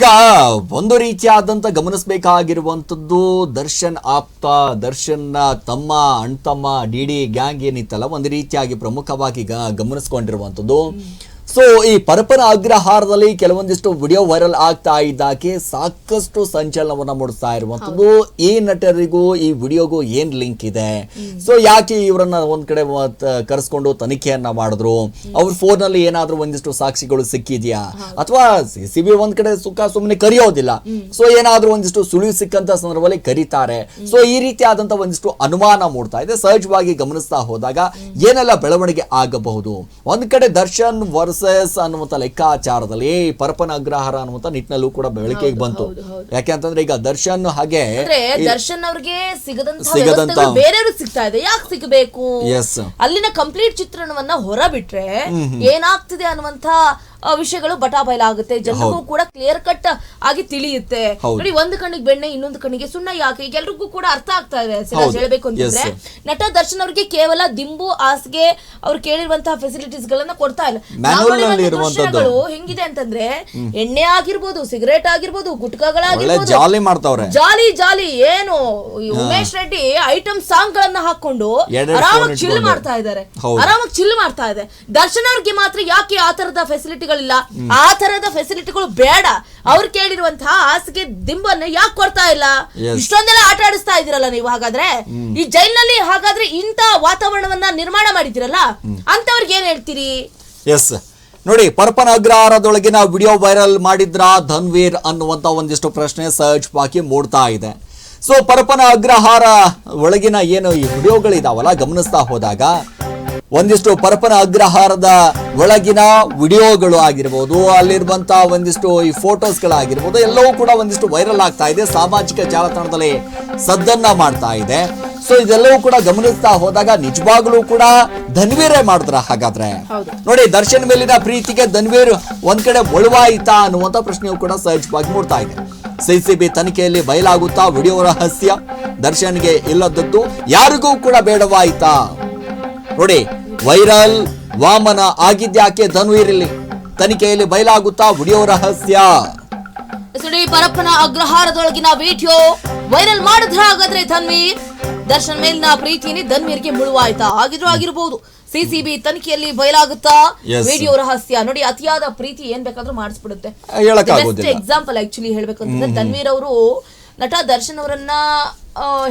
ಈಗ ಒಂದು ರೀತಿಯಾದಂಥ ಗಮನಿಸಬೇಕಾಗಿರುವಂಥದ್ದು ದರ್ಶನ್ ಆಪ್ತ, ದರ್ಶನ್ನ ತಮ್ಮ, ಅಣ್ತಮ್ಮ, ಡಿ ಡಿ, ಗ್ಯಾಂಗ್ ಏನಿತ್ತಲ್ಲ, ಒಂದು ರೀತಿಯಾಗಿ ಪ್ರಮುಖವಾಗಿ ಗ- ಗಮನಿಸ್ಕೊಂಡಿರುವಂತದ್ದು. ಸೊ ಈ ಪರಪರ ಅಗ್ರಹಾರದಲ್ಲಿ ಕೆಲವೊಂದಿಷ್ಟು ವಿಡಿಯೋ ವೈರಲ್ ಆಗ್ತಾ ಇದ್ದಾಕೆ ಸಾಕಷ್ಟು ಸಂಚಲನವನ್ನ ಮೂಡಿಸ್ತಾ ಇರುವಂತದ್ದು. ಈ ನಟರಿಗೂ ಈ ವಿಡಿಯೋಗೂ ಏನ್ ಲಿಂಕ್ ಇದೆ? ಸೊ ಯಾಕೆ ಇವರನ್ನ ಒಂದ್ ಕಡೆ ಕರೆಸ್ಕೊಂಡು ತನಿಖೆಯನ್ನ ಮಾಡಿದ್ರು? ಅವ್ರ ಫೋನ್ನಲ್ಲಿ ಏನಾದ್ರೂ ಒಂದಿಷ್ಟು ಸಾಕ್ಷಿಗಳು ಸಿಕ್ಕಿದ್ಯಾ? ಅಥವಾ ಸಿ ಬಿ ಒಂದ್ ಕಡೆ ಸುಖ ಸುಮ್ಮನೆ ಕರೆಯೋದಿಲ್ಲ? ಸೊ ಏನಾದ್ರೂ ಒಂದಿಷ್ಟು ಸುಳಿವು ಸಿಕ್ಕಂತ ಸಂದರ್ಭದಲ್ಲಿ ಕರೀತಾರೆ. ಸೊ ಈ ರೀತಿಯಾದಂತ ಒಂದಿಷ್ಟು ಅನುಮಾನ ಮೂಡ್ತಾ ಇದೆ. ಸಹಜವಾಗಿ ಗಮನಿಸ್ತಾ ಹೋದಾಗ ಏನೆಲ್ಲ ಬೆಳವಣಿಗೆ ಆಗಬಹುದು? ಒಂದ್ ಕಡೆ ದರ್ಶನ್ ವರ್ಸಸ್ ಅನ್ನುವಂತ ಲೆಕ್ಕಾಚಾರದಲ್ಲಿ ಪರಪನ ಅಗ್ರಹಾರ ಅನ್ನುವಂತ ನಿಟ್ಟಿನಲ್ಲೂ ಕೂಡ ಬೆಳಕಿಗೆ ಬಂತು. ಯಾಕೆ ಅಂತಂದ್ರೆ ಈಗ ದರ್ಶನ್ ಹಾಗೆ ದರ್ಶನ್ ಅವ್ರಿಗೆ ಸಿಗದಂತ ಬೇರೆಯವ್ರಿಗೆ ಸಿಗ್ತಾ ಇದೆ. ಯಾಕೆ ಸಿಗಬೇಕು? ಎಸ್ ಅಲ್ಲಿನ ಕಂಪ್ಲೀಟ್ ಚಿತ್ರಣವನ್ನ ಹೊರಬಿಟ್ರೆ ಏನಾಗ್ತಿದೆ ಅನ್ನುವಂತ ಆ, ಬಟಾಬೈಲ ಆಗುತ್ತೆ. ಜನರಿಗೂ ಕೂಡ ಕ್ಲಿಯರ್ ಕಟ್ ಆಗಿ ತಿಳಿಯುತ್ತೆ. ನೋಡಿ ಒಂದು ಕಣ್ಣಿಗೆ ಬೆಣ್ಣೆ ಇನ್ನೊಂದು ಕಣ್ಣಿಗೆ ಸುಣ್ಣ ಯಾಕೆ? ಈಗ ಎಲ್ರಿಗೂ ಕೂಡ ಅರ್ಥ ಆಗ್ತಾ ಇದೆ ಹೇಳಬೇಕು ಅಂತಂದ್ರೆ. ನಟ ದರ್ಶನ್ ಅವರಿಗೆ ಕೇವಲ ದಿಂಬು ಹಾಸಿಗೆ ಅವ್ರು ಕೇಳಿರುವಂತಹ ಫೆಸಿಲಿಟೀಸ್ ಗಳನ್ನ ಕೊಡ್ತಾ ಇಲ್ಲ. ದೃಶ್ಯಗಳು ಹೆಂಗಿದೆ ಅಂತಂದ್ರೆ ಎಣ್ಣೆ ಆಗಿರ್ಬೋದು ಸಿಗರೇಟ್ ಆಗಿರ್ಬೋದು ಗುಟ್ಕಾಗಳಾಗಿರ್ಬೋದು ಜಾಲಿ ಮಾಡ್ತಾವ್ರೆ. ಜಾಲಿ ಜಾಲಿ ಏನು? ಉಮೇಶ್ ರೆಡ್ಡಿ ಐಟಮ್ ಸಾಂಗ್ ಗಳನ್ನ ಹಾಕೊಂಡು ಆರಾಮಾಗಿ ಚಿಲ್ ಮಾಡ್ತಾ ಇದ್ದಾರೆ. ಆರಾಮಾಗಿ ಚಿಲ್ ಮಾಡ್ತಾ ಇದೆ. ದರ್ಶನ್ ಅವ್ರಿಗೆ ಮಾತ್ರ ಯಾಕೆ ಆ ತರದ ಫೆಸಿಲಿಟಿಗಳಿಲ್ಲ ಆ ತರದ ಫೆಸಿಲಿಟಿಗಳು ಬೇಡ. ಅವ್ರು ಕೇಳಿರುವಂತಹ ಹಾಸಿಗೆ ದಿಂಬನ್ನ ಯಾಕೆ ಕೊಡ್ತಾ ಇಲ್ಲ. ಇಷ್ಟೊಂದೆಲ್ಲ ಆಟ ಆಡಿಸ್ತಾ ಇದೀರಲ್ಲ ನೀವು ಹಾಗಾದ್ರೆ? ಈ ಜೈಲ್ನಲ್ಲಿ ಹಾಗಾದ್ರೆ ಇಂತ ವಾತಾವರಣವನ್ನ ನಿರ್ಮಾಣ ಮಾಡಿದಿರಲ್ಲ ಅಂತವ್ರಿಗೆ ಏನ್ ಹೇಳ್ತೀರಿ? ಎಸ್ ನೋಡಿ ಪರಪನ ಅಗ್ರಹಾರದೊಳಗಿನ ವಿಡಿಯೋ ವೈರಲ್ ಮಾಡಿದ್ರ ಧನ್ವೀರ್ ಅನ್ನುವಂತ ಒಂದಿಷ್ಟು ಪ್ರಶ್ನೆ ಸಹಜವಾಗಿ ಮೂಡ್ತಾ ಇದೆ. ಸೊ ಪರಪನ ಅಗ್ರಹಾರ ಒಳಗಿನ ಏನು ಈ ವಿಡಿಯೋಗಳಿದಾವಲ್ಲ ಗಮನಿಸ್ತಾ ಹೋದಾಗ ಒಂದಿಷ್ಟು ಪರಪನ ಅಗ್ರಹಾರದ ಒಳಗಿನ ವಿಡಿಯೋಗಳು ಆಗಿರ್ಬೋದು ಅಲ್ಲಿರುವಂತಹ ಒಂದಿಷ್ಟು ಈ ಫೋಟೋಸ್ಗಳಾಗಿರ್ಬೋದು ಎಲ್ಲವೂ ಕೂಡ ಒಂದಿಷ್ಟು ವೈರಲ್ ಆಗ್ತಾ ಇದೆ. ಸಾಮಾಜಿಕ ಜಾಲತಾಣದಲ್ಲಿ ಸದ್ದನ್ನ ಮಾಡ್ತಾ ಇದೆ. ಸೊ ಇದೆಲ್ಲವೂ ಕೂಡ ಗಮನಿಸ್ತಾ ಹೋದಾಗ ನಿಜವಾಗ್ಲೂ ಕೂಡ ಧನ್ವೀರೇ ಮಾಡಿದ್ರ ಹಾಗಾದ್ರೆ. ನೋಡಿ ದರ್ಶನ್ ಮೇಲಿನ ಪ್ರೀತಿಗೆ ಧನ್ವೀರ್ ಒಂದ್ ಕಡೆ ಒಳವಾಯಿತಾ ಅನ್ನುವಂತ ಪ್ರಶ್ನೆಯು ಕೂಡ ಸಹಜವಾಗಿ ಮೂಡ್ತಾ ಇದೆ. ಸಿಸಿಬಿ ತನಿಖೆಯಲ್ಲಿ ಬಯಲಾಗುತ್ತಾ ವಿಡಿಯೋ ರಹಸ್ಯ ದರ್ಶನ್ಗೆ ಇಲ್ಲದದ್ದು ಯಾರಿಗೂ ಕೂಡ ಬೇಡವಾಯಿತಾ? ನೋಡಿ ವೈರಲ್ ವಾಮನ ಆಗಿದ್ಯಾಕೆ ಧನು ಇರಲಿ? ತನಿಖೆಯಲ್ಲಿ ಬಯಲಾಗುತ್ತಾ ವಿಡಿಯೋ ರಹಸ್ಯ. ನೋಡಿ ಪರಪ್ಪನ ಅಗ್ರಹಾರದೊಳಗಿನ ವಿಡಿಯೋ ವೈರಲ್ ಮಾಡಿದ್ರ ಹಾಗಾದ್ರೆ ಧನ್ವೀರ್ ದರ್ಶನ್ ಮೇಲಿನ ಪ್ರೀತಿನಿ ಧನ್ವೀರ್ಗೆ ಮುಳುವಾಯ್ತಾ? ಆಗಿದ್ರು ಆಗಿರ್ಬೋದು. ಸಿಸಿಬಿ ತನಿಖೆಯಲ್ಲಿ ಬಯಲಾಗುತ್ತಾ? ವಿಡಿಯೋ ರಹಸ್ಯ. ನೋಡಿ ಅತಿಯಾದ ಪ್ರೀತಿ ಏನ್ ಬೇಕಾದ್ರೂ ಮಾಡಿಸ್ಬಿಡುತ್ತೆ. ಎಕ್ಸಾಂಪಲ್ ಆಕ್ಚುಲಿ ಹೇಳ್ಬೇಕಂತಂದ್ರೆ ಧನ್ವೀರ್ ಅವರು ನಟ ದರ್ಶನ್ ಅವರನ್ನ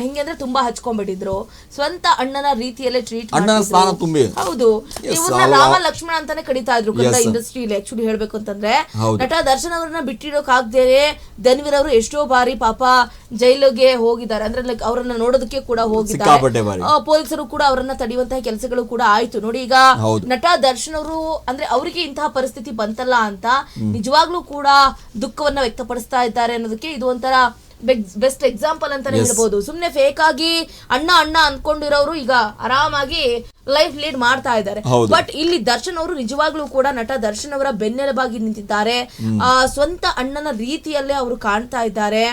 ಹೆಂಗೆ ಅಂದ್ರೆ ತುಂಬಾ ಹಚ್ಕೊಂಡ್ಬಿಟ್ಟಿದ್ರು. ಸ್ವಂತ ಅಣ್ಣನ ರೀತಿಯಲ್ಲೇ ಟ್ರೀಟ್ ಅಣ್ಣನ ಸ್ಥಾನ ತುಂಬಿ. ಹೌದು. ಇವ್ರನ್ನ ರಾಮ ಲಕ್ಷ್ಮಣ ಅಂತಾನೆ ಕಡಿತಾ ಇದ್ರು ಕನ್ನಡ ಇಂಡಸ್ಟ್ರಿಲಿ ಇಂಡಸ್ಟ್ರಿಯಲ್ಲಿ ಆಕ್ಚುಲಿ ಹೇಳ್ಬೇಕು ಅಂತಂದ್ರೆ. ನಟ ದರ್ಶನ್ ಅವ್ರನ್ನ ಬಿಟ್ಟಿರೋಕ್ ಆಗ್ದೇನೆ ಧನ್ವೀರ್ ಅವರು ಎಷ್ಟೋ ಬಾರಿ ಪಾಪ ಜೈಲಿಗೆ ಹೋಗಿದ್ದಾರೆ. ಅಂದ್ರೆ ಲೈಕ್ ಅವರನ್ನ ನೋಡೋದಕ್ಕೆ ಕೂಡ ಹೋಗಿದ್ದಾರೆ. ಪೊಲೀಸರು ಕೂಡ ಅವರನ್ನ ತಡೆಯುವಂತಹ ಕೆಲಸಗಳು ಕೂಡ ಆಯ್ತು. ನೋಡಿ ಈಗ ನಟ ದರ್ಶನ್ ಅವರು ಅಂದ್ರೆ ಅವರಿಗೆ ಇಂತಹ ಪರಿಸ್ಥಿತಿ ಬಂತಲ್ಲ ಅಂತ ನಿಜವಾಗ್ಲೂ ಕೂಡ ದುಃಖವನ್ನ ವ್ಯಕ್ತಪಡಿಸ್ತಾ ಇದ್ದಾರೆ ಅನ್ನೋದಕ್ಕೆ ಇದು ಒಂಥರ ಬೆಸ್ಟ್ ಎಕ್ಸಾಂಪಲ್ ಅಂತಾನೆ. ಹೇಳ್ಬೋದು. ಸುಮ್ನೆ ಫೇಕ್ ಆಗಿ ಅಣ್ಣ ಅಣ್ಣ ಅನ್ಕೊಂಡಿರೋರು ಈಗ ಆರಾಮಾಗಿ ಲೈಫ್ ಲೀಡ್ ಮಾಡ್ತಾ ಇದ್ದಾರೆ. ಬಟ್ ಇಲ್ಲಿ ದರ್ಶನ್ ಅವರು ನಿಜವಾಗ್ಲೂ ಕೂಡ ನಟ ದರ್ಶನ್ ಅವರ ಬೆನ್ನೆಲುಬಾಗಿ ನಿಂತಿದ್ದಾರೆ. ಆ, ಸ್ವಂತ ಅಣ್ಣನ ರೀತಿಯಲ್ಲೇ ಅವರು ಕಾಣ್ತಾ ಇದ್ದಾರೆ.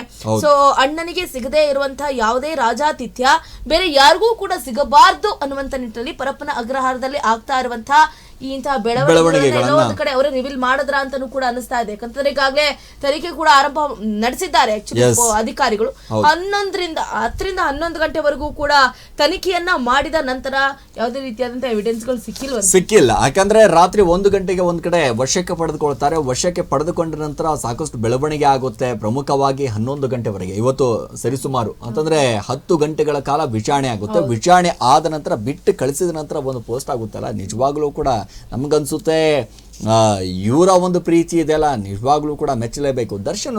ಸೊ ಅಣ್ಣನಿಗೆ ಸಿಗದೇ ಇರುವಂತಹ ಯಾವುದೇ ರಾಜಾತಿಥ್ಯ ಬೇರೆ ಯಾರಿಗೂ ಕೂಡ ಸಿಗಬಾರ್ದು ಅನ್ನುವಂತ ನಿಟ್ಟಿನಲ್ಲಿ ಪರಪ್ಪನ ಅಗ್ರಹಾರದಲ್ಲಿ ಆಗ್ತಾ ಇರುವಂತಹ ಈ ಇಂತಹ ಬೆಳವಣಿಗೆಗಳನ್ನ ಒಂದು ಕಡೆ ಅವರೇ ರಿವೀಲ್ ಮಾಡಿದ್ರ ಅಂತಾನೂ ಕೂಡ ಅನಿಸ್ತಾ ಇದೆ. ಯಾಕಂತಂದ್ರೆ ಈಗಾಗಲೇ ತನಿಖೆ ಕೂಡ ಆರಂಭ ನಡೆಸಿದ್ದಾರೆ. ಅಧಿಕಾರಿಗಳು. ಹನ್ನೊಂದರಿಂದ ಹತ್ತರಿಂದ ಹನ್ನೊಂದು ಗಂಟೆವರೆಗೂ ಕೂಡ ತನಿಖೆಯನ್ನ ಮಾಡಿದ ನಂತರ ಯಾವುದೇ ರೀತಿಯಾದಂತಹ ಎವಿಡೆನ್ಸ್ಗಳು ಸಿಕ್ಕಿಲ್ಲ. ಸಿಕ್ಕಿಲ್ಲ ಯಾಕಂದ್ರೆ ರಾತ್ರಿ ಒಂದು ಗಂಟೆಗೆ ಒಂದ್ ಕಡೆ ವಶಕ್ಕೆ ಪಡೆದುಕೊಳ್ತಾರೆ. ವಶಕ್ಕೆ ಪಡೆದುಕೊಂಡ ನಂತರ ಸಾಕಷ್ಟು ಬೆಳವಣಿಗೆ ಆಗುತ್ತೆ. ಪ್ರಮುಖವಾಗಿ ಹನ್ನೊಂದು ಗಂಟೆವರೆಗೆ. ಇವತ್ತು ಸರಿಸುಮಾರು. ಅಂತಂದ್ರೆ ಹತ್ತು ಗಂಟೆಗಳ ಕಾಲ ವಿಚಾರಣೆ ಆಗುತ್ತೆ. ವಿಚಾರಣೆ ಆದ ನಂತರ ಬಿಟ್ಟು ಕಳಿಸಿದ ನಂತರ ಒಂದು ಪೋಸ್ಟ್ ಆಗುತ್ತಲ್ಲ? ನಿಜವಾಗ್ಲೂ ಕೂಡ ನಮ್ಗನ್ಸುತ್ತೆ ಇವರ ಒಂದು ಪ್ರೀತಿ ಇದೆಲ್ಲ ನಿಜವಾಗ್ಲೂ ಕೂಡ ಮೆಚ್ಚಲೇಬೇಕು. ದರ್ಶನ್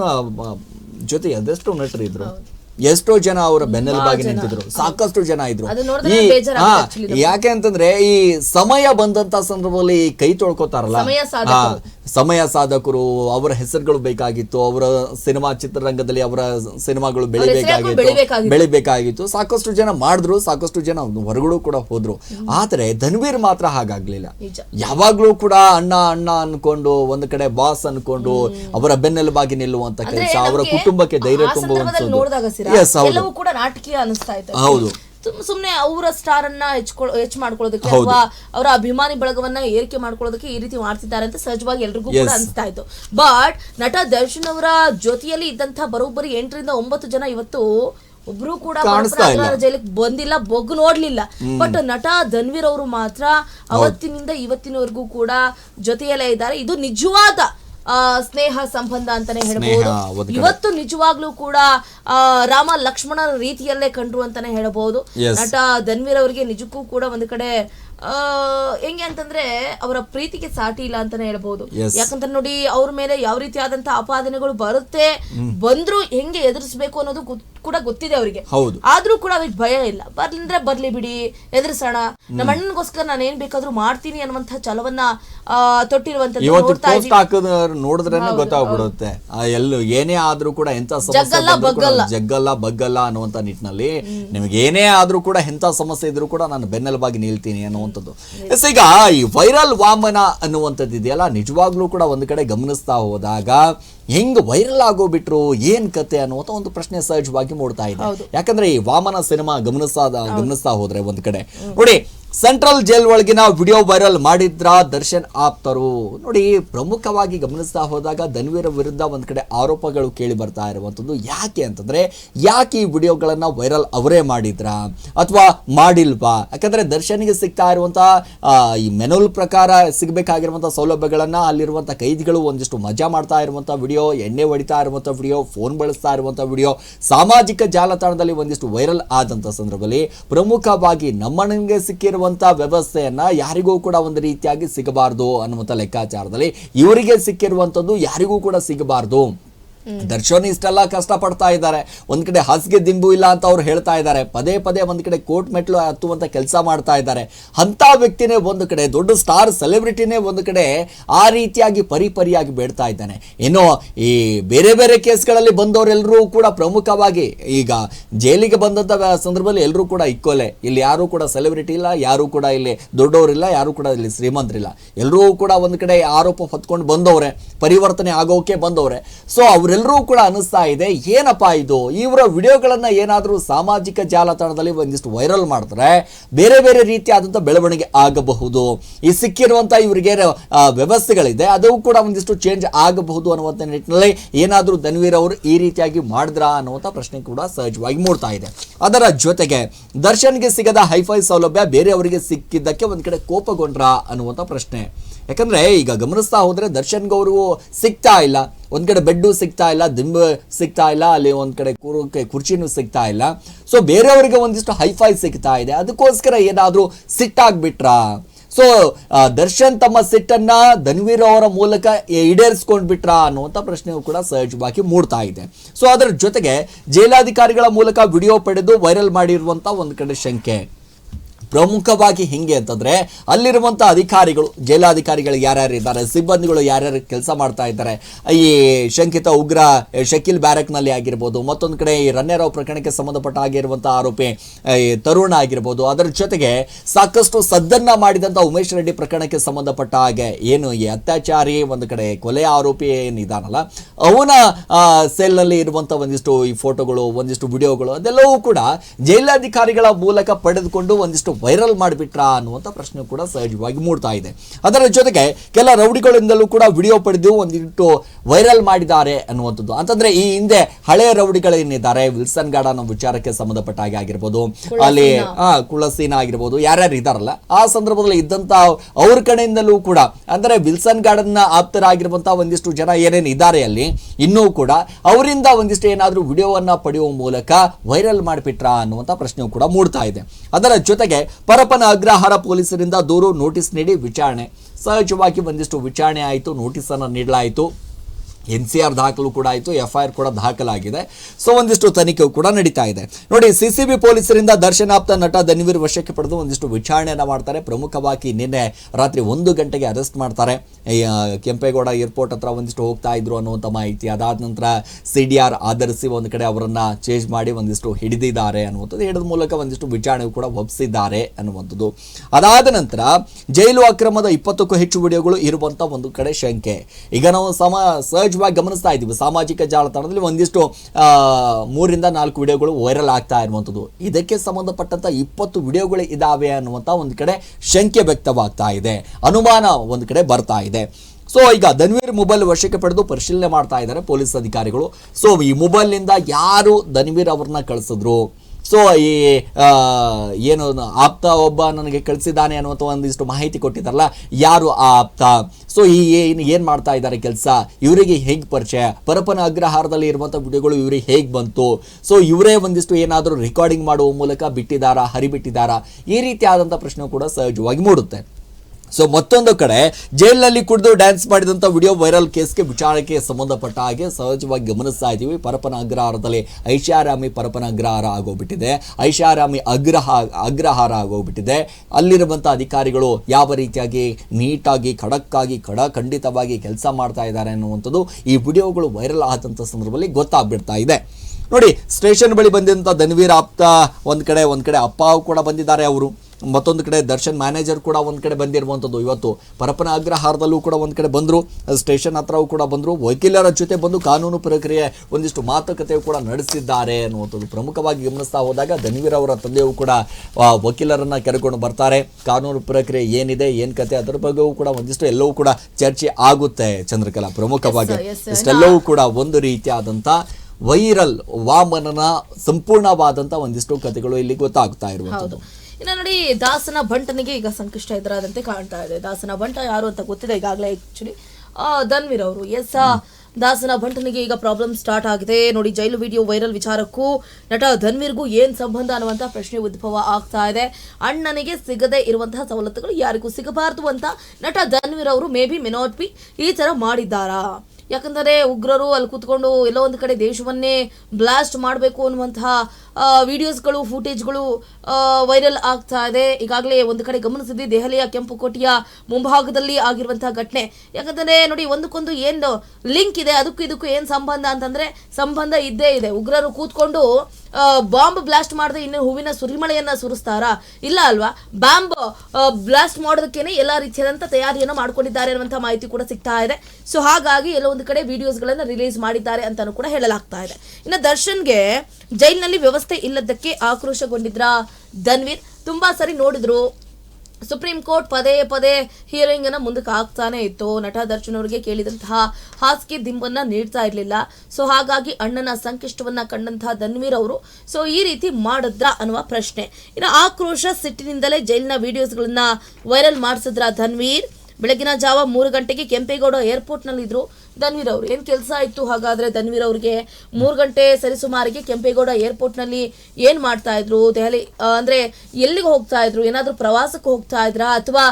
ಜೊತೆ ಅದೆಷ್ಟು ನಟರಿದ್ರು. ಎಷ್ಟೋ ಜನ ಅವರ ಬೆನ್ನೆಲುಬಾಗಿ ನಿಂತಿದ್ರು ಸಾಕಷ್ಟು ಜನ ಇದ್ರು. ಈ- ಹಾ, ಯಾಕೆ ಅಂತಂದ್ರೆ ಈ ಸಮಯ ಬಂದಂತ ಸಂದರ್ಭದಲ್ಲಿ ಕೈ ತೊಳ್ಕೊತಾರಲ್ಲ. ಸಮಯ ಹಾ, ಸಾಧಕರು. ಸಮಯ ಸಾಧಕರು ಅವರ ಹೆಸರುಗಳು ಬೇಕಾಗಿತ್ತು ಅವರ ಸಿನಿಮಾ ಚಿತ್ರರಂಗದಲ್ಲಿ ಅವರ ಸಿನಿಮಾಗಳು ಬೆಳಿಬೇಕಾಗಿತ್ತು ಬೆಳಿಬೇಕಾಗಿತ್ತು. ಸಾಕಷ್ಟು ಜನ ಮಾಡಿದ್ರು ಸಾಕಷ್ಟು ಜನ ಹೊರಗಡೆ ಕೂಡ ಹೋದ್ರು. ಆದ್ರೆ ಧನ್ವೀರ್ ಮಾತ್ರ ಹಾಗಾಗ್ಲಿಲ್ಲ. ಯಾವಾಗ್ಲೂ ಕೂಡ ಅಣ್ಣ ಅಣ್ಣ ಅನ್ಕೊಂಡು ಒಂದು ಕಡೆ ಬಾಸ್ ಅನ್ಕೊಂಡು ಅವರ ಬೆನ್ನೆಲುಬಾಗಿ ನಿಲ್ಲುವಂತ ಕೆಲಸ ಅವರ ಕುಟುಂಬಕ್ಕೆ ಧೈರ್ಯ ತುಂಬುವಂತ ಎಲ್ಲವೂ ಕೂಡ ನಾಟಕೀಯ ಅನಿಸ್ತಾ ಇದೆ ಹೌದು. ಸುಮ್ಮನೆ ಸುಮ್ನೆ ಅವರ ಸ್ಟಾರ್ ಅನ್ನ ಹೆಚ್ಚು ಹೆಚ್ಚು ಮಾಡ್ಕೊಳ್ಳೋದಕ್ಕೆ ಅಥವಾ ಅವರ ಅಭಿಮಾನಿ ಬಳಗವನ್ನ ಏರಿಕೆ ಮಾಡ್ಕೊಳ್ಳೋದಕ್ಕೆ ಈ ರೀತಿ ಮಾಡ್ತಿದ್ದಾರೆ ಅಂತ ಸಹಜವಾಗಿ ಎಲ್ರಿಗೂ ಕೂಡ. ಅನಿಸ್ತಾ ಇತ್ತು. ಬಟ್ ನಟ ದರ್ಶನ್ ಅವರ ಜೊತೆಯಲ್ಲಿ ಇದ್ದಂತ ಬರೋಬ್ಬರಿ ಎಂಟರಿಂದ ಒಂಬತ್ತು ಜನ ಇವತ್ತು ಒಬ್ರು ಕೂಡ ಜೈಲಿಗೆ ಬಂದಿಲ್ಲ ಬೊಗ್ಗು ನೋಡ್ಲಿಲ್ಲ. ಬಟ್ ನಟ ಧನ್ವೀರ್ ಅವರು ಮಾತ್ರ ಅವತ್ತಿನಿಂದ ಇವತ್ತಿನವರೆಗೂ ಕೂಡ ಜೊತೆಯಲ್ಲೇ ಇದ್ದಾರೆ. ಇದು ನಿಜವಾದ ಸ್ನೇಹ ಸಂಬಂಧ ಅಂತಾನೆ ಹೇಳಬಹುದು ಇವತ್ತು ನಿಜವಾಗ್ಲೂ ಕೂಡ ರಾಮ ಲಕ್ಷ್ಮಣರ ರೀತಿಯಲ್ಲೇ ಕಂಡ್ರು ಅಂತಾನೆ ಹೇಳಬಹುದು. ನಟ ಧನ್ವೀರ್ ಅವರಿಗೆ ನಿಜಕ್ಕೂ ಕೂಡ ಒಂದು ಕಡೆ ಹೆಂಗೆ ಅಂತಂದ್ರೆ ಅವರ ಪ್ರೀತಿಗೆ ಸಾಟಿ ಇಲ್ಲ ಅಂತಾನೆ ಹೇಳ್ಬಹುದು Yes. ಯಾಕಂದ್ರೆ ನೋಡಿ ಅವ್ರ ಮೇಲೆ ಯಾವ ಆದಂತಹ ಅಪಾದನೆಗಳು ಬರುತ್ತೆ ಬಂದ್ರು ಹೆಂಗೆ ಎದುರಿಸಬೇಕು ಅನ್ನೋದು ಕೂಡ ಗೊತ್ತಿದೆ ಅವರಿಗೆ. ಹೌದು. ಆದ್ರೂ ಕೂಡ ಅವ್ರಿಗೆ ಭಯ ಇಲ್ಲ. ಬರ್ಲಿಂದ್ರೆ ಬರ್ಲಿ ಬಿಡಿ ಎದುರಿಸೋಣ. ನಮ್ಮ ಅಣ್ಣನಿಗೋಸ್ಕರ ನಾನು ಏನ್ ಬೇಕಾದ್ರೂ ಮಾಡ್ತೀನಿ ಅನ್ನುವಂತಹ ಛಲವನ್ನ ಹಾಕಿದ ನೋಡಿದ್ರೆ ಗೊತ್ತಾಗ್ಬಿಡುತ್ತೆ. ಆ, ಎಲ್ಲೂ ಏನೇ ಆದ್ರೂ ಕೂಡ ಎಂತ ಸಮಸ್ಯೆ ಜಗ್ಗಲ್ಲ, ಬಗ್ಗಲ್ಲ. ಅನ್ನುವಂತ ನಿಟ್ಟಿನಲ್ಲಿ ನಿಮಗೆ ಏನೇ ಆದ್ರೂ ಕೂಡ ಎಂತ ಸಮಸ್ಯೆ ಇದ್ರೂ ಕೂಡ ನಾನು ಬೆನ್ನೆಲುಬಾಗಿ ನಿಲ್ತೀನಿ ಅನ್ನುವಂಥದ್ದು. ಎಸ್ ಈಗ ಈ ವೈರಲ್ ವಾಮನ ಅನ್ನುವಂಥದ್ದು ಇದೆಯಲ್ಲ ನಿಜವಾಗ್ಲೂ ಕೂಡ ಒಂದು ಕಡೆ ಗಮನಿಸ್ತಾ ಹೋದಾಗ ಹೆಂಗ್ ವೈರಲ್ ಆಗೋಬಿಟ್ರು ಏನ್ ಕತೆ ಅನ್ನುವಂಥ ಒಂದು ಪ್ರಶ್ನೆ ಸಹಜವಾಗಿ ಮೂಡ್ತಾ ಇದೆ. ಯಾಕಂದ್ರೆ ಈ ವಾಮನ ಸಿನಿಮಾ ಗಮನಿಸ್ತಾ ಗಮನಿಸ್ತಾ ಹೋದ್ರೆ ಒಂದ್ ಕಡೆ. ನೋಡಿ ಸೆಂಟ್ರಲ್ ಜೈಲ್ ಒಳಗಿನ ವಿಡಿಯೋ ವೈರಲ್ ಮಾಡಿದ್ರ ದರ್ಶನ್ ಆಪ್ತರು? ನೋಡಿ, ಪ್ರಮುಖವಾಗಿ ಗಮನಿಸ್ತಾ ಹೋದಾಗ ಧನ್ವೀರ ವಿರುದ್ಧ ಒಂದ್ ಕಡೆ ಆರೋಪಗಳು ಕೇಳಿ ಬರ್ತಾ ಇರುವಂತದ್ದು ಯಾಕೆ ಅಂತಂದ್ರೆ, ಯಾಕೆ ಈ ವಿಡಿಯೋಗಳನ್ನ ವೈರಲ್ ಅವರೇ ಮಾಡಿದ್ರ ಅಥವಾ ಮಾಡಿಲ್ವಾ? ಯಾಕಂದ್ರೆ ದರ್ಶನ್ಗೆ ಸಿಗ್ತಾ ಇರುವಂತ ಈ ಮೆನುಲ್ ಪ್ರಕಾರ ಸಿಗಬೇಕಾಗಿರುವಂಥ ಸೌಲಭ್ಯಗಳನ್ನ ಅಲ್ಲಿರುವಂತ ಕೈದಿಗಳು ಒಂದಿಷ್ಟು ಮಜಾ ಮಾಡ್ತಾ ಇರುವಂತ ವಿಡಿಯೋ, ಎಣ್ಣೆ ಹೊಡಿತಾ ಇರುವಂತ ವಿಡಿಯೋ, ಫೋನ್ ಬಳಸ್ತಾ ಇರುವಂತ ವಿಡಿಯೋ, ಸಾಮಾಜಿಕ ಜಾಲತಾಣದಲ್ಲಿ ಒಂದಿಷ್ಟು ವೈರಲ್ ಆದಂತ ಸಂದರ್ಭದಲ್ಲಿ ಪ್ರಮುಖವಾಗಿ ನಮ್ಮನಿಗೆ ಸಿಕ್ಕಿರುವಂತ ವ್ಯವಸ್ಥೆಯನ್ನು ಯಾರಿಗೂ ಕೂಡ ಒಂದು ರೀತಿಯಾಗಿ ಸಿಗಬಾರ್ದು ಅನ್ನುವಂಥ ಲೆಕ್ಕಾಚಾರದಲ್ಲಿ ಇವರಿಗೆ ಸಿಕ್ಕಿರುವಂತದ್ದು ಯಾರಿಗೂ ಕೂಡ ಸಿಗಬಾರ್ದು. ದರ್ಶನ್ ಇಷ್ಟೆಲ್ಲ ಕಷ್ಟ ಪಡ್ತಾ ಇದ್ದಾರೆ. ಒಂದ್ ಕಡೆ ಹಾಸಿಗೆ ದಿಂಬು ಇಲ್ಲ ಅಂತ ಅವ್ರು ಹೇಳ್ತಾ ಇದ್ದಾರೆ. ಪದೇ ಪದೇ ಒಂದ್ ಕಡೆ ಕೋರ್ಟ್ ಮೆಟ್ಲು ಹತ್ತುವಂತ ಕೆಲಸ ಮಾಡ್ತಾ ಇದ್ದಾರೆ. ಅಂತ ವ್ಯಕ್ತಿನೇ ಒಂದು ಕಡೆ, ದೊಡ್ಡ ಸ್ಟಾರ್ ಸೆಲೆಬ್ರಿಟಿನೇ ಒಂದು ಕಡೆ ಆ ರೀತಿಯಾಗಿ ಪರಿಪರಿಯಾಗಿ ಬೇಡ್ತಾ ಇದ್ದಾನೆ. ಏನೋ ಈ ಬೇರೆ ಬೇರೆ ಕೇಸ್ಗಳಲ್ಲಿ ಬಂದವರೆಲ್ಲರೂ ಕೂಡ ಪ್ರಮುಖವಾಗಿ ಈಗ ಜೈಲಿಗೆ ಬಂದಂತ ಸಂದರ್ಭದಲ್ಲಿ ಎಲ್ಲರೂ ಕೂಡ ಇಕ್ಕೋಲೆ ಇಲ್ಲಿ ಯಾರು ಕೂಡ ಸೆಲೆಬ್ರಿಟಿ ಇಲ್ಲ, ಯಾರು ಕೂಡ ಇಲ್ಲಿ ದೊಡ್ಡವರಿಲ್ಲ ಯಾರು ಕೂಡ ಇಲ್ಲಿ ಶ್ರೀಮಂತರಿಲ್ಲ ಎಲ್ಲರೂ ಕೂಡ ಒಂದ್ ಕಡೆ ಆರೋಪ ಹೊತ್ಕೊಂಡು ಬಂದವರೇ, ಪರಿವರ್ತನೆ ಆಗೋಕೆ ಬಂದವರೇ. ಸೊ ಅವರೆಲ್ಲರೂ ಕೂಡ ಅನಿಸ್ತಾ ಇದೆ, ಏನಪ್ಪಾ ಇದು? ಇವರ ವಿಡಿಯೋಗಳನ್ನು ಏನಾದರೂ ಸಾಮಾಜಿಕ ಜಾಲತಾಣದಲ್ಲಿ ಒಂದಿಷ್ಟು ವೈರಲ್ ಮಾಡಿದ್ರೆ ಬೇರೆ ಬೇರೆ ರೀತಿಯಾದಂಥ ಬೆಳವಣಿಗೆ ಆಗಬಹುದು. ಈ ಸಿಕ್ಕಿರುವಂಥ ಇವರಿಗೆ ವ್ಯವಸ್ಥೆಗಳಿದೆ, ಅದು ಕೂಡ ಒಂದಿಷ್ಟು ಚೇಂಜ್ ಆಗಬಹುದು ಅನ್ನುವಂಥ ನಿಟ್ಟಿನಲ್ಲಿ ಏನಾದರೂ ಧನ್ವೀರ್ ಅವರು ಈ ರೀತಿಯಾಗಿ ಮಾಡಿದ್ರಾ ಅನ್ನುವಂಥ ಪ್ರಶ್ನೆ ಕೂಡ ಸಹಜವಾಗಿ ಮೂಡ್ತಾ ಇದೆ. ಅದರ ಜೊತೆಗೆ ದರ್ಶನ್ಗೆ ಸಿಗದ ಹೈಫೈ ಸೌಲಭ್ಯ ಬೇರೆಯವರಿಗೆ ಸಿಕ್ಕಿದ್ದಕ್ಕೆ ಒಂದು ಕಡೆ ಕೋಪಗೊಂಡ್ರಾ ಅನ್ನುವಂಥ ಪ್ರಶ್ನೆ. ಯಾಕಂದ್ರೆ, ಈಗ ಗಮನಿಸ್ತಾ ಹೋದ್ರೆ ದರ್ಶನ್ಗೆ ಅವರು ಸಿಗ್ತಾ ಇಲ್ಲ. ಒಂದ್ ಕಡೆ ಬೆಡ್ಡು ಸಿಗ್ತಾ ಇಲ್ಲ, ದಿಂಬು ಸಿಗ್ತಾ ಇಲ್ಲ, ಅಲ್ಲಿ ಒಂದ್ ಕಡೆ ಕೂರೋಕೆ ಕುರ್ಚಿನೂ ಸಿಗ್ತಾ ಇಲ್ಲ. ಸೊ ಬೇರೆಯವರಿಗೆ ಒಂದಿಷ್ಟು ಹೈಫೈ ಸಿಗ್ತಾ ಇದೆ. ಅದಕ್ಕೋಸ್ಕರ ಏನಾದ್ರೂ ಸಿಟ್ಟಾಗ್ಬಿಟ್ರಾ? ಸೊ ದರ್ಶನ್ ತಮ್ಮ ಸಿಟ್ಟನ್ನ ಧನ್ವೀರ್ ಅವರ ಮೂಲಕ ಈಡೇರಿಸ್ಕೊಂಡ್ ಬಿಟ್ರಾ ಅನ್ನುವಂಥ ಪ್ರಶ್ನೆಯೂ ಕೂಡ ಸಹಜವಾಗಿ ಮೂಡ್ತಾ ಇದೆ. ಸೊ ಅದರ ಜೊತೆಗೆ ಜೈಲಾಧಿಕಾರಿಗಳ ಮೂಲಕ ವಿಡಿಯೋ ಪಡೆದು ವೈರಲ್ ಮಾಡಿರುವಂತ ಒಂದು ಕಡೆ ಶಂಕೆ. ಪ್ರಮುಖವಾಗಿ ಹೆಂಗೆ ಅಂತಂದ್ರೆ ಅಲ್ಲಿರುವಂಥ ಅಧಿಕಾರಿಗಳು, ಜೈಲಾಧಿಕಾರಿಗಳು ಯಾರ್ಯಾರು ಇದ್ದಾರೆ, ಸಿಬ್ಬಂದಿಗಳು ಯಾರ್ಯಾರು ಕೆಲಸ ಮಾಡ್ತಾ ಇದ್ದಾರೆ, ಈ ಶಂಕಿತ ಉಗ್ರ ಶಕೀಲ್ ಬ್ಯಾರಕ್ನಲ್ಲಿ ಆಗಿರ್ಬೋದು, ಮತ್ತೊಂದು ಕಡೆ ಈ ರನ್ನೇರಾವ್ ಪ್ರಕರಣಕ್ಕೆ ಸಂಬಂಧಪಟ್ಟ ಆಗಿರುವಂಥ ಆರೋಪಿ ತರುಣ ಆಗಿರ್ಬೋದು, ಅದರ ಜೊತೆಗೆ ಸಾಕಷ್ಟು ಸದ್ದನ್ನ ಮಾಡಿದಂತ ಉಮೇಶ್ ರೆಡ್ಡಿ ಪ್ರಕರಣಕ್ಕೆ ಸಂಬಂಧಪಟ್ಟ ಹಾಗೆ ಏನು ಈ ಅತ್ಯಾಚಾರಿ, ಒಂದು ಕಡೆ ಕೊಲೆ ಆರೋಪಿ ಏನಿದಾನಲ್ಲ ಅವನ ಸೆಲ್ನಲ್ಲಿ ಇರುವಂಥ ಒಂದಿಷ್ಟು ಈ ಫೋಟೋಗಳು, ಒಂದಿಷ್ಟು ವಿಡಿಯೋಗಳು ಅದೆಲ್ಲವೂ ಕೂಡ ಜೈಲಾಧಿಕಾರಿಗಳ ಮೂಲಕ ಪಡೆದುಕೊಂಡು ಒಂದಿಷ್ಟು ವೈರಲ್ ಮಾಡಿಬಿಟ್ರಾ ಅನ್ನುವಂಥ ಪ್ರಶ್ನೆ ಕೂಡ ಸಹಜವಾಗಿ ಮೂಡ್ತಾ ಇದೆ. ಅದರ ಜೊತೆಗೆ ಕೆಲ ರೌಡಿಗಳಿಂದಲೂ ಕೂಡ ವಿಡಿಯೋ ಪಡೆದು ಒಂದಿಟ್ಟು ವೈರಲ್ ಮಾಡಿದ್ದಾರೆ ಅನ್ನುವಂಥದ್ದು. ಅಂತಂದ್ರೆ ಈ ಹಿಂದೆ ಹಳೆಯ ರೌಡಿಗಳೇನಿದ್ದಾರೆ ವಿಲ್ಸನ್ ಗಾರ್ಡ್ ಅನ್ನೋ ವಿಚಾರಕ್ಕೆ ಸಂಬಂಧಪಟ್ಟ ಹಾಗೆ ಆಗಿರ್ಬೋದು. ಅಲ್ಲಿ ಆ ಕುಳಸೀನ ಆಗಿರ್ಬೋದು. ಯಾರ್ಯಾರು ಇದಾರಲ್ಲ ಆ ಸಂದರ್ಭದಲ್ಲಿ ಇದ್ದಂತ ಅವ್ರ ಕಡೆಯಿಂದಲೂ ಕೂಡ ಅಂದ್ರೆ ವಿಲ್ಸನ್ ಗಾರ್ಡನ್ ಆಪ್ತರಾಗಿರುವಂತಹ ಒಂದಿಷ್ಟು ಜನ ಏನೇನು ಇದ್ದಾರೆ ಅಲ್ಲಿ ಇನ್ನೂ ಕೂಡ ಅವರಿಂದ ಒಂದಿಷ್ಟು ಏನಾದರೂ ವಿಡಿಯೋವನ್ನ ಪಡೆಯುವ ಮೂಲಕ ವೈರಲ್ ಮಾಡಿಬಿಟ್ರಾ ಅನ್ನುವಂಥ ಪ್ರಶ್ನೆಯೂ ಕೂಡ ಮೂಡ್ತಾ ಇದೆ. ಅದರ ಜೊತೆಗೆ ಪರಪನ ಅಗ್ರಹಾರ ಪೊಲೀಸರಿಂದ ದೂರು ನೋಟಿಸ್ ನೀಡಿ ವಿಚಾರಣೆ. ಸಹಜವಾಗಿ ಒಂದಿಷ್ಟು ವಿಚಾರಣೆ ಆಯಿತು ನೋಟಿಸನ್ನು ನೀಡಲಾಯಿತು. ಎನ್ ಸಿ ಆರ್ ದಾಖಲು ಕೂಡ ಆಯಿತು ಎಫ್ ಐ ಕೂಡ ದಾಖಲಾಗಿದೆ. ಸೊ ಒಂದಿಷ್ಟು ತನಿಖೆಯು ಕೂಡ ನಡೀತಾ ಇದೆ. ನೋಡಿ ಸಿ ಸಿ ಬಿ ಪೊಲೀಸರಿಂದ ದರ್ಶನಾಪ್ತ ನಟ ಧನ್ವೀರ್ ವಶಕ್ಕೆ ಪಡೆದು ಒಂದಿಷ್ಟು ವಿಚಾರಣೆಯನ್ನು ಮಾಡ್ತಾರೆ. ಪ್ರಮುಖವಾಗಿ ನಿನ್ನೆ ರಾತ್ರಿ ಒಂದು ಗಂಟೆಗೆ ಅರೆಸ್ಟ್ ಮಾಡ್ತಾರೆ. ಕೆಂಪೇಗೌಡ ಏರ್ಪೋರ್ಟ್ ಹತ್ರ ಒಂದಿಷ್ಟು ಹೋಗ್ತಾ ಇದ್ರು ಅನ್ನುವಂಥ ಮಾಹಿತಿ. ಅದಾದ ನಂತರ ಸಿ ಡಿ ಆರ್ ಆಧರಿಸಿ ಒಂದು ಕಡೆ ಅವರನ್ನ ಚೇಂಜ್ ಮಾಡಿ ಒಂದಿಷ್ಟು ಹಿಡಿದಿದ್ದಾರೆ ಅನ್ನುವಂಥದ್ದು. ಹಿಡಿದ ಮೂಲಕ ಒಂದಿಷ್ಟು ವಿಚಾರಣೆ ಕೂಡ ಒಪ್ಪಿಸಿದ್ದಾರೆ ಅನ್ನುವಂಥದ್ದು. ಅದಾದ ನಂತರ ಜೈಲು ಅಕ್ರಮದ ಇಪ್ಪತ್ತಕ್ಕೂ ಹೆಚ್ಚು ವಿಡಿಯೋಗಳು ಇರುವಂತ ಒಂದು ಕಡೆ ಶಂಕೆ. ಈಗ ನಾವು ಸಮ ಸಹಜವಾಗಿ ಸಹಜವಾಗಿ ಗಮನಿಸ್ತಾ ಇದ್ದೀವಿ. ಸಾಮಾಜಿಕ ಜಾಲತಾಣದಲ್ಲಿ ಒಂದಿಷ್ಟು ಮೂರಿಂದ ನಾಲ್ಕು ವಿಡಿಯೋಗಳು ವೈರಲ್ ಆಗ್ತಾ ಇರುವಂಥದ್ದು. ಇದಕ್ಕೆ ಸಂಬಂಧಪಟ್ಟಂಥ ಇಪ್ಪತ್ತು ವಿಡಿಯೋಗಳು ಇದಾವೆ ಅನ್ನುವಂಥ ಒಂದು ಕಡೆ ಶಂಕೆ ವ್ಯಕ್ತವಾಗ್ತಾ ಇದೆ. ಅನುಮಾನ ಒಂದು ಕಡೆ ಬರ್ತಾ ಇದೆ. ಸೊ, ಈಗ ಧನ್ವೀರ್ ಮೊಬೈಲ್ ವಶಕ್ಕೆ ಪಡೆದು ಪರಿಶೀಲನೆ ಮಾಡ್ತಾ ಇದ್ದಾರೆ ಪೊಲೀಸ್ ಅಧಿಕಾರಿಗಳು. ಸೊ, ಈ ಮೊಬೈಲ್ನಿಂದ ಯಾರು ಧನ್ವೀರ್ ಅವ್ರನ್ನ ಕಳಿಸಿದ್ರು? ಸೊ ಈ ಏನು ಆಪ್ತ ಒಬ್ಬ ನನಗೆ ಕಳಿಸಿದ್ದಾನೆ ಅನ್ನುವಂಥ ಒಂದಿಷ್ಟು ಮಾಹಿತಿ ಕೊಟ್ಟಿದ್ದಾರಲ್ಲ, ಯಾರು ಆ ಆಪ್ತ? ಸೊ ಈ ಏನು ಏನು ಮಾಡ್ತಾ ಇದ್ದಾರೆ ಕೆಲಸ? ಇವರಿಗೆ ಹೇಗೆ ಪರಿಚಯ? ಪರಪನ ಅಗ್ರಹಾರದಲ್ಲಿ ಇರುವಂಥ ವಿಡಿಯೋಗಳು ಇವರಿಗೆ ಹೇಗೆ ಬಂತು? ಸೊ ಇವರೇ ಒಂದಿಷ್ಟು ಏನಾದರೂ ರೆಕಾರ್ಡಿಂಗ್ ಮಾಡುವ ಮೂಲಕ ಬಿಟ್ಟಿದ್ದಾರಾ, ಹರಿಬಿಟ್ಟಿದ್ದಾರಾ? ಈ ರೀತಿಯಾದಂಥ ಪ್ರಶ್ನೆ ಕೂಡ ಸಹಜವಾಗಿ ಮೂಡುತ್ತೆ. ಸೊ ಮತ್ತೊಂದು ಕಡೆ ಜೈಲಿನಲ್ಲಿ ಕುಡಿದು ಡ್ಯಾನ್ಸ್ ಮಾಡಿದಂಥ ವಿಡಿಯೋ ವೈರಲ್ ಕೇಸ್ಗೆ ವಿಚಾರಣೆಗೆ ಸಂಬಂಧಪಟ್ಟ ಹಾಗೆ ಸಹಜವಾಗಿ ಗಮನಿಸ್ತಾ ಇದ್ದೀವಿ. ಪರಪನ ಅಗ್ರಹಾರದಲ್ಲಿ ಐಷಾರಾಮಿ ಪರಪನ ಅಗ್ರಹಾರ ಆಗೋಗ್ಬಿಟ್ಟಿದೆ. ಐಷಾರಾಮಿ ಅಗ್ರಹ, ಅಗ್ರಹಾರ ಆಗೋಗ್ಬಿಟ್ಟಿದೆ. ಅಲ್ಲಿರುವಂಥ ಅಧಿಕಾರಿಗಳು ಯಾವ ರೀತಿಯಾಗಿ ನೀಟಾಗಿ, ಖಡಕ್ಕಾಗಿ, ಖಡ ಖಂಡಿತವಾಗಿ ಕೆಲಸ ಮಾಡ್ತಾ ಇದ್ದಾರೆ ಅನ್ನುವಂಥದ್ದು ಈ ವಿಡಿಯೋಗಳು ವೈರಲ್ ಆದಂಥ ಸಂದರ್ಭದಲ್ಲಿ ಗೊತ್ತಾಗ್ಬಿಡ್ತಾ ಇದೆ. ನೋಡಿ ಸ್ಟೇಷನ್ ಬಳಿ ಬಂದಿದ್ದಂಥ ಧನ್ವೀರ್ ಆಪ್ತ ಒಂದು ಕಡೆ ಒಂದು ಕಡೆ ಅಪ್ಪ ಕೂಡ ಬಂದಿದ್ದಾರೆ ಅವರು. ಮತ್ತೊಂದು ಕಡೆ ದರ್ಶನ್ ಮ್ಯಾನೇಜರ್ ಕೂಡ ಒಂದು ಕಡೆ ಬಂದಿರುವಂಥದ್ದು ಇವತ್ತು ಪರಪನ ಅಗ್ರಹಾರದಲ್ಲೂ ಕೂಡ ಒಂದು ಕಡೆ ಬಂದರು. ಸ್ಟೇಷನ್ ಹತ್ರವೂ ಕೂಡ ಬಂದರು. ವಕೀಲರ ಜೊತೆ ಬಂದು ಕಾನೂನು ಪ್ರಕ್ರಿಯೆ ಒಂದಿಷ್ಟು ಮಾತುಕತೆ ಕೂಡ ನಡೆಸಿದ್ದಾರೆ ಅನ್ನುವಂಥದ್ದು. ಪ್ರಮುಖವಾಗಿ ಗಮನಿಸ್ತಾ ಹೋದಾಗ ಧನ್ವೀರ್ ಅವರ ತಂದೆಯೂ ಕೂಡ ವಕೀಲರನ್ನು ಕರೆಕೊಂಡು ಬರ್ತಾರೆ. ಕಾನೂನು ಪ್ರಕ್ರಿಯೆ ಏನಿದೆ ಏನು ಕತೆ ಅದರ ಬಗ್ಗೆಯೂ ಕೂಡ ಒಂದಿಷ್ಟು ಎಲ್ಲವೂ ಕೂಡ ಚರ್ಚೆ ಆಗುತ್ತೆ ಚಂದ್ರಕಲಾ. ಪ್ರಮುಖವಾಗಿ. ಇಷ್ಟೆಲ್ಲವೂ ಕೂಡ ಒಂದು ರೀತಿಯಾದಂಥ ವೈರಲ್ ವಾಮನನ ಸಂಪೂರ್ಣವಾದಂಥ ಒಂದಿಷ್ಟು ಕಥೆಗಳು ಇಲ್ಲಿ ಗೊತ್ತಾಗ್ತಾ ಹೌದು. ಇರುವಂಥದ್ದು ಇನ್ನು ನೋಡಿ, ದಾಸನ ಬಂಟನಿಗೆ ಈಗ ಸಂಕಷ್ಟ ಎದುರಾದಂತೆ ಕಾಣ್ತಾ ಇದೆ. ದಾಸನ ಬಂಟ ಯಾರು ಅಂತ ಗೊತ್ತಿದೆ ಈಗಾಗಲೇ ಆಕ್ಚುಲಿ ಧನ್ವೀರ್ ಅವರು. ಎಸ್ ದಾಸನ ಬಂಟನಿಗೆ ಈಗ ಪ್ರಾಬ್ಲಮ್ ಸ್ಟಾರ್ಟ್ ಆಗಿದೆ. ನೋಡಿ, ಜೈಲು ವಿಡಿಯೋ ವೈರಲ್ ವಿಚಾರಕ್ಕೂ ನಟ ಧನ್ವೀರ್ಗೂ ಏನು ಸಂಬಂಧ ಅನ್ನುವಂಥ ಪ್ರಶ್ನೆ ಉದ್ಭವ ಆಗ್ತಾ ಇದೆ. ಅಣ್ಣನಿಗೆ ಸಿಗದೆ ಇರುವಂತಹ ಸವಲತ್ತುಗಳು ಯಾರಿಗೂ ಸಿಗಬಾರದು ಅಂತ ನಟ ಧನ್ವೀರ್ ಅವರು ಮೇ ಬಿ ಮೆನೋಟ್ ಬಿ ಈ ತರ ಮಾಡಿದ್ದಾರಾ? ಯಾಕಂದರೆ ಉಗ್ರರು ಅಲ್ಲಿ ಕೂತ್ಕೊಂಡು ಎಲ್ಲೋ ಒಂದು ಕಡೆ ದೇಶವನ್ನೇ ಬ್ಲಾಸ್ಟ್ ಮಾಡಬೇಕು ಅನ್ನುವಂತಹ ವಿಡಿಯೋಸ್ಗಳು ಫುಟೇಜ್ಗಳು ವೈರಲ್ ಆಗ್ತಾ ಇದೆ. ಈಗಾಗಲೇ ಒಂದು ಕಡೆ ಗಮನಿಸಿದ್ವಿ, ದೆಹಲಿಯ ಕೆಂಪುಕೋಟೆಯ ಮುಂಭಾಗದಲ್ಲಿ ಆಗಿರುವಂತಹ ಘಟನೆ. ಯಾಕಂದರೆ ನೋಡಿ, ಒಂದಕ್ಕೊಂದು ಏನು ಲಿಂಕ್ ಇದೆ, ಅದಕ್ಕೂ ಇದಕ್ಕೂ ಏನು ಸಂಬಂಧ ಅಂತಂದ್ರೆ, ಸಂಬಂಧ ಇದ್ದೇ ಇದೆ. ಉಗ್ರರು ಕೂತ್ಕೊಂಡು ಬಾಂಬ್ ಬ್ಲಾಸ್ಟ್ ಮಾಡದೆ ಇನ್ನು ಹೂವಿನ ಸುರಿಮಳೆಯನ್ನ ಸುರಿಸ್ತಾರಾ? ಇಲ್ಲ ಅಲ್ವಾ? ಬಾಂಬ್ ಬ್ಲಾಸ್ಟ್ ಮಾಡೋದಕ್ಕೇನೆ ಎಲ್ಲ ರೀತಿಯಾದಂಥ ತಯಾರಿಯನ್ನು ಮಾಡ್ಕೊಂಡಿದ್ದಾರೆ ಅನ್ನುವಂಥ ಮಾಹಿತಿ ಕೂಡ ಸಿಗ್ತಾ ಇದೆ. ಸೊ ಹಾಗಾಗಿ ಎಲ್ಲೋ ಒಂದು ಕಡೆ ವಿಡಿಯೋಸ್ಗಳನ್ನ ರಿಲೀಸ್ ಮಾಡಿದ್ದಾರೆ ಅಂತಾನು ಕೂಡ ಹೇಳಲಾಗ್ತಾ ಇದೆ. ಇನ್ನು ದರ್ಶನ್ಗೆ ಜೈಲಿನಲ್ಲಿ ವ್ಯವಸ್ಥೆ ಇಲ್ಲದಕ್ಕೆ ಆಕ್ರೋಶಗೊಂಡಿದ್ರ ಧನ್ವೀರ್? ತುಂಬಾ ಸರಿ ನೋಡಿದ್ರು. ಸುಪ್ರೀಂ ಕೋರ್ಟ್ ಪದೇ ಪದೇ ಹಿಯರಿಂಗ್ ಅನ್ನ ಮುಂದಕ್ಕೆ ಹಾಕ್ತಾನೆ ಇತ್ತು. ನಟ ದರ್ಶನ್ ಅವರಿಗೆ ಕೇಳಿದಂತಹ ಹಾಸಿಗೆ ದಿಂಬನ್ನ ನೀಡ್ತಾ ಇರಲಿಲ್ಲ. ಸೊ ಹಾಗಾಗಿ ಅಣ್ಣನ ಸಂಕಷ್ಟವನ್ನ ಕಂಡಂತಹ ಧನ್ವೀರ್ ಅವರು, ಸೊ ಈ ರೀತಿ ಮಾಡಿದ್ರ ಅನ್ನುವ ಪ್ರಶ್ನೆ. ಇನ್ನು ಆಕ್ರೋಶ ಸಿಟ್ಟಿನಿಂದಲೇ ಜೈಲಿನ ವಿಡಿಯೋಸ್ಗಳನ್ನ ವೈರಲ್ ಮಾಡಿಸಿದ್ರ ಧನ್ವೀರ್? ಬೆಳಗಿನ ಜಾವ ಮೂರು ಗಂಟೆಗೆ ಕೆಂಪೇಗೌಡ ಏರ್ಪೋರ್ಟ್ನಲ್ಲಿ ಇದ್ರು ಧನ್ವೀರ್ ಅವರು. ಏನು ಕೆಲಸ ಇತ್ತು ಹಾಗಾದ್ರೆ ಧನ್ವೀರ್ ಅವ್ರಿಗೆ? ಮೂರು ಗಂಟೆ ಸರಿಸುಮಾರಿಗೆ ಕೆಂಪೇಗೌಡ ಏರ್ಪೋರ್ಟ್ನಲ್ಲಿ ಏನು ಮಾಡ್ತಾ ಇದ್ರು? ದೆಹಲಿ ಅಂದರೆ ಎಲ್ಲಿಗೆ ಹೋಗ್ತಾ ಇದ್ರು? ಏನಾದರೂ ಪ್ರವಾಸಕ್ಕೆ ಹೋಗ್ತಾ ಇದ್ರಾ? ಅಥವಾ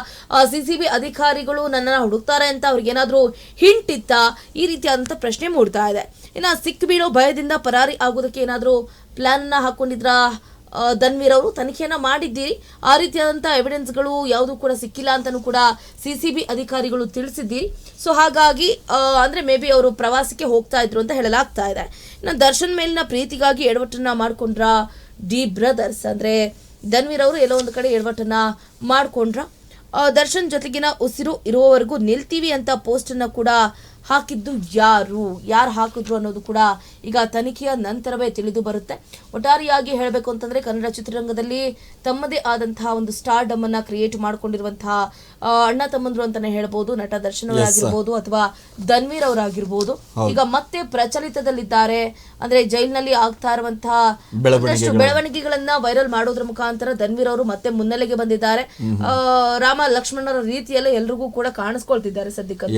ಸಿ ಸಿ ಬಿ ಅಧಿಕಾರಿಗಳು ನನ್ನನ್ನು ಹುಡುಕ್ತಾರೆ ಅಂತ ಅವ್ರಿಗೆ ಏನಾದರೂ ಹಿಂಟ್ ಇತ್ತಾ? ಈ ರೀತಿಯಾದಂಥ ಪ್ರಶ್ನೆ ಮೂಡ್ತಾ ಇದೆ. ಇನ್ನು ಸಿಕ್ ಬೀಳೋ ಭಯದಿಂದ ಪರಾರಿ ಆಗೋದಕ್ಕೆ ಏನಾದರೂ ಪ್ಲ್ಯಾನನ್ನು ಹಾಕೊಂಡಿದ್ರಾ? ಆ, ಧನ್ವೀರ್ ಅವರು ತನಿಖೆಯನ್ನು ಮಾಡಿದ್ದೀರಿ. ಆ ರೀತಿಯಾದಂಥ ಎವಿಡೆನ್ಸ್ಗಳು ಯಾವುದು ಕೂಡ ಸಿಕ್ಕಿಲ್ಲ ಅಂತಲೂ ಕೂಡ ಸಿ ಸಿ ಬಿ ಅಧಿಕಾರಿಗಳು ತಿಳಿಸಿದ್ದೀರಿ. ಸೊ ಹಾಗಾಗಿ ಅಂದರೆ ಮೇ ಬಿ ಅವರು ಪ್ರವಾಸಕ್ಕೆ ಹೋಗ್ತಾ ಇದ್ರು ಅಂತ ಹೇಳಲಾಗ್ತಾ ಇದೆ. ಇನ್ನು ದರ್ಶನ್ ಮೇಲಿನ ಪ್ರೀತಿಗಾಗಿ ಎಡವಟ್ಟನ್ನ ಮಾಡ್ಕೊಂಡ್ರ ಡಿ ಬ್ರದರ್ಸ್. ಅಂದರೆ ಧನ್ವೀರ್ ಅವರು ಎಲ್ಲೋ ಒಂದು ಕಡೆ ಎಡವಟ್ಟನ್ನ ಮಾಡ್ಕೊಂಡ್ರ. ದರ್ಶನ್ ಜೊತೆಗಿನ ಉಸಿರು ಇರುವವರೆಗೂ ನಿಲ್ತೀವಿ ಅಂತ ಪೋಸ್ಟನ್ನು ಕೂಡ ಹಾಕಿದ್ದು ಯಾರು? ಯಾರು ಹಾಕಿದ್ರು ಅನ್ನೋದು ಕೂಡ ಈಗ ತನಿಖೆಯ ನಂತರವೇ ತಿಳಿದು ಬರುತ್ತೆ. ಒಟ್ಟಾರೆಯಾಗಿ ಹೇಳಬೇಕು ಅಂತಂದ್ರೆ ಕನ್ನಡ ಚಿತ್ರರಂಗದಲ್ಲಿ ತಮ್ಮದೇ ಆದಂತಹ ಒಂದು ಸ್ಟಾರ್ಡಮ್ ಅನ್ನ ಕ್ರಿಯೇಟ್ ಮಾಡ್ಕೊಂಡಿರುವಂತಹ ಅಣ್ಣ ತಮ್ಮಂದ್ರು ಅಂತಾನೆ ಹೇಳ್ಬೋದು ನಟ ದರ್ಶನ್ ಅವರಾಗಿರ್ಬೋದು ಅಥವಾ ಧನ್ವೀರ್ ಅವರಾಗಿರ್ಬೋದು. ಈಗ ಮತ್ತೆ ಪ್ರಚಲಿತದಲ್ಲಿದ್ದಾರೆ. ಅಂದ್ರೆ ಜೈಲಿನಲ್ಲಿ ಆಗ್ತಾ ಇರುವಂತಹ ಒಂದಷ್ಟು ಬೆಳವಣಿಗೆಗಳನ್ನ ವೈರಲ್ ಮಾಡೋದ್ರ ಮುಖಾಂತರ ಧನ್ವೀರ್ ಅವರು ಮತ್ತೆ ಮುನ್ನೆಲೆಗೆ ಬಂದಿದ್ದಾರೆ. ರಾಮ ಲಕ್ಷ್ಮಣರ ರೀತಿಯಲ್ಲೇ ಎಲ್ರಿಗೂ ಕೂಡ ಕಾಣಿಸ್ಕೊಳ್ತಿದ್ದಾರೆ ಸದ್ಯಕ್ಕೆ.